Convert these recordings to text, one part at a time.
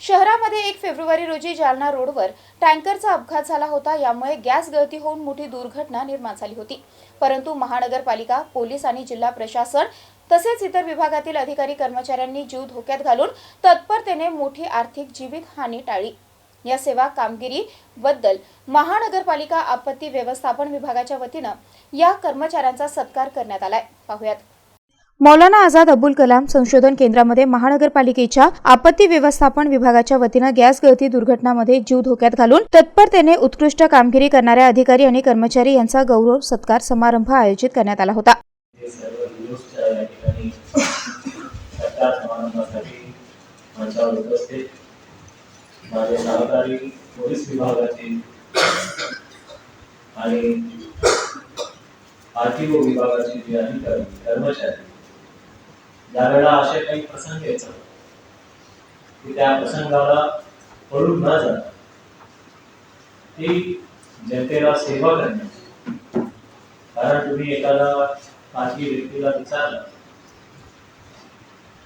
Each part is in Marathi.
शहरामध्ये एक फेब्रुवारी रोजी जालना रोडवर टँकरचा अपघात झाला होता. यामुळे गॅस गळती होऊन मोठी दुर्घटना निर्माण झाली होती. परंतु महानगरपालिका पोलीस आणि जिल्हा प्रशासन तसेच इतर विभागातील अधिकारी कर्मचाऱ्यांनी जीव धोक्यात घालून तत्परतेने मोठी आर्थिक जीवित हानी टाळली. या सेवा कामगिरी बद्दल महानगरपालिका आपत्ती व्यवस्थापन विभागाच्या वतीनं या कर्मचाऱ्यांचा सत्कार करण्यात आलाय. पाहुयात. मौलाना आझाद अबुल कलाम संशोधन केंद्रामध्ये महानगरपालिकेच्या आपत्ती व्यवस्थापन विभागाच्या वतीनं गॅस गळती दुर्घटनामध्ये जीव धोक्यात घालून तत्परतेने उत्कृष्ट कामगिरी करणाऱ्या अधिकारी आणि कर्मचारी यांचा गौरव सत्कार समारंभ आयोजित करण्यात आला होता. आणि आरटीओ विभागाचे जे अधिकारी कर्मचारी ज्यावेळेला असे काही प्रसंग येतात की त्या प्रसंगाला पडून न जाता ती जनतेला सेवा करण्याची कारण तुम्ही एखादा खाजगी व्यक्तीला विचारलं.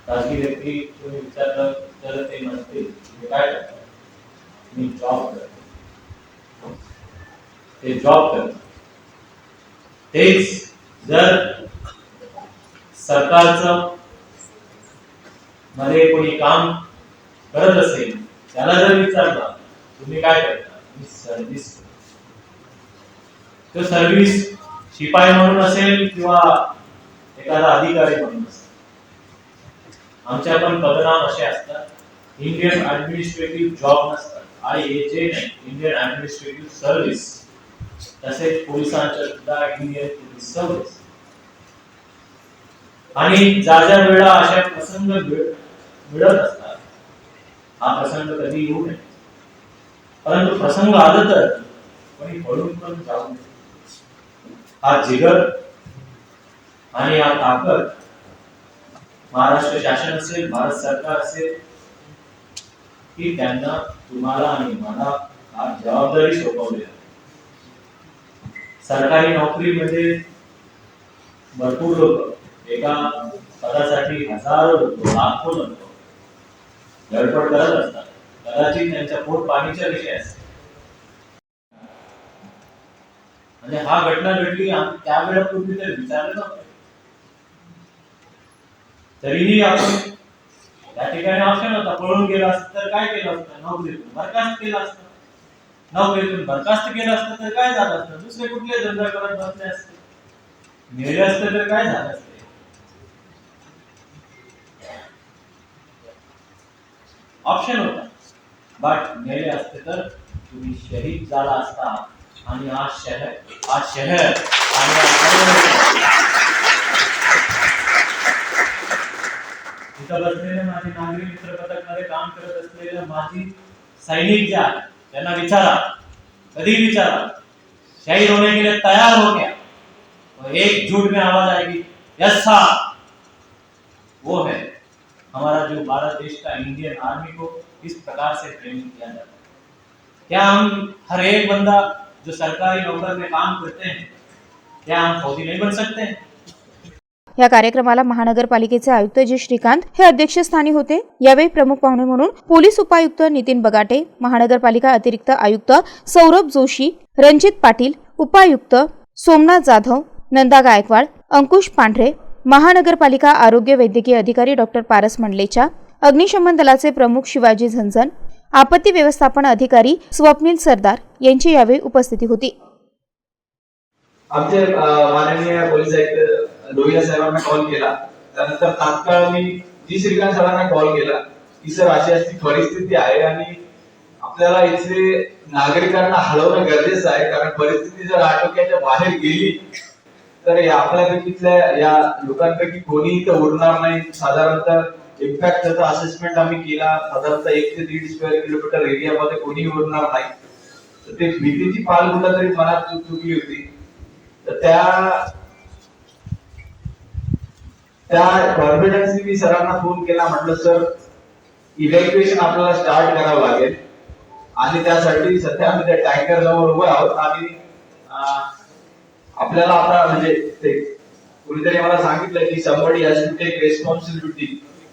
खाजगी व्यक्ती तुम्ही विचारलं तर ते म्हणते तुम्ही काय करता मी जॉब करतो ते जॉब करतो तेच जर सरकारचं मध्ये कोणी काम करत असेल त्याला जर विचारला तुम्ही काय करता? मी सर्व्हिस तो सर्व्हिस शिपाई म्हणून असेल किंवा एखादा अधिकारी म्हणून असेल. आमच्या पण पदनाम असे असतात इंडियन ऍडमिनिस्ट्रेटिव्ह जॉब नसतात आय ए जे नाही इंडियन ऍडमिनिस्ट्रेटिव्ह सर्व्हिस तसेच पोलिसांच्या सुद्धा इंडियन पोलीस सर्व्हिस आणि ज्या ज्या वेळा अशा प्रसंग मिळत असतात हा प्रसंग कधी येऊ नये. परंतु प्रसंग आला तर कोणी पळून पण जाऊ नये. हा जिगर आणि हा ताकद महाराष्ट्र शासन असेल भारत सरकार असेल की त्यांना तुम्हाला आणि मला हा जबाबदारी सोपवली. सरकारी नोकरीमध्ये भरपूर लोक एका पदासाठी हजारो लोक लाखो लोक. धडपड करत असतात. कदाचित त्यांच्या पोट पाणीच्या विषय असते म्हणजे हा घटना घडली आम- त्यावेळेपूर्वी तर विचारलं नव्हतं. तरीही आपण त्या ठिकाणी ऑप्शन होता. पळून गेला असतं तर काय केलं असतं? नोकरीतून बरखास्त केलं असतं. नोकरीतून बरखास्त केलं असतं तर काय झालं असतं? दुसरे कुठले धंदा करत बसले असते? नेले असते तर काय झालं असतं? ऑप्शन होता बट नेले असते तर तुम्ही शहीद झाला असता आणि शहर हा शहर बसलेले माझे नागरी मित्र काम करत असलेले माजी सैनिक जे त्यांना विचारा कधी विचारा, शहीद होने के लिए तैयार हो गया और एक झूठ में आवाज़ आएगी, यस वो है। हमारा जो भारत देश का इंडियन आर्मी को इस प्रकार से ट्रेनिंग किया जाता है। क्या हम हर एक बंदा जो सरकारी नौकर में काम करते हैं क्या हम फौजी नहीं बन सकते हैं? या कार्यक्रमाला महानगरपालिकेचे आयुक्त जी श्रीकांत हे अध्यक्षस्थानी होते यावेळी प्रमुख पाहुणे म्हणून पोलीस उपायुक्त नितीन बगाटे महानगरपालिका अतिरिक्त आयुक्त सौरभ जोशी रणजित पाटील उपायुक्त सोमनाथ जाधव नंदा गायकवाड अंकुश पांढरे महानगरपालिका आरोग्य वैद्यकीय अधिकारी डॉक्टर पारस मंडलेच्या अग्निशमन दलाचे प्रमुख शिवाजी झंझन आपत्ती व्यवस्थापन अधिकारी स्वप्नील सरदार यांची यावेळी उपस्थिती होती. आमचे माननीय पोलीस आयुक्त लोहिया साहेबांना कॉल केला. त्यानंतर तात्काळ मी जी श्रीकांत सरांना कॉल केला की सर अशी अशी परिस्थिती आहे आणि आपल्याला इथले नागरिकांना हलवणं गरजेचं आहे. कारण परिस्थिती जर आटोक्याच्या बाहेर गेली तर या आपल्यापैकीतल्या या लोकांपैकी कोणी इथं उरणार नाही. साधारणतः इम्पॅक्ट त्याचा असेसमेंट आम्ही केला. साधारणतः एक ते दीड स्क्वेअर किलोमीटर एरियामध्ये कोणी उरणार नाही. तर ते भीतीची पाल कुठं तरी मनात चुकली होती. तर त्या त्या कॉन्फिडन्सनी मी सरांना फोन केला. म्हटलं सर इव्हॅक्युएशन आपल्याला स्टार्ट करावं लागेल. आणि त्यासाठी सध्या आम्ही त्या टँकर जवळ उभे आहोत. आणि आपल्याला आता म्हणजे ते कुणीतरी मला सांगितलं की somebody has to take responsibility